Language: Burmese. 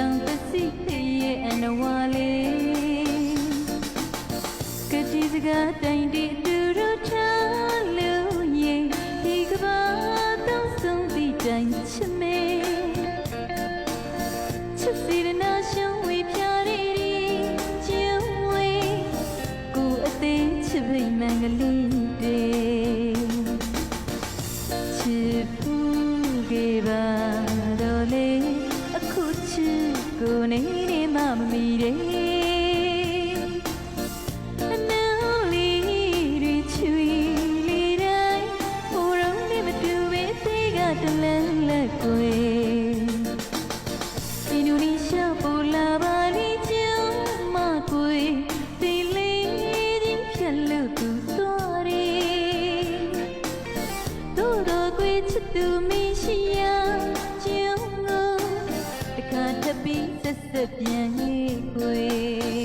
တောင်တစီရဲ့အနဝါလေးကတိစကားတိုင်းဒီအတူတူထားလို့ရင်ဒီကဘာတော့ဆုံးသည့်တိုင်ချစ်မေချစ်စီရနာရှုံးဝေပြရည်ကျင်းဝေကိုအသေးချစ်ဖိမန်ကလေးတွေချစ်ဖူးခဲ့ပါ နေနေမှမမီတဲ့အနာလေးတွေချွေလေးတိုင်းဟိုတော့နေမတူပဲသေးကတလန်းလက်ကွယ်အင်ဒိုနီးရှားပိုလာပါလိကျမ်းမကွယ်ဒီလေးချင်းဖြတ်လို့သူသွားတယ်တို့တော့ကွေချစ်သူမ ကိုတခါထပ်ပြီးဆက်ဆက်ပြန်ရေးကွယ်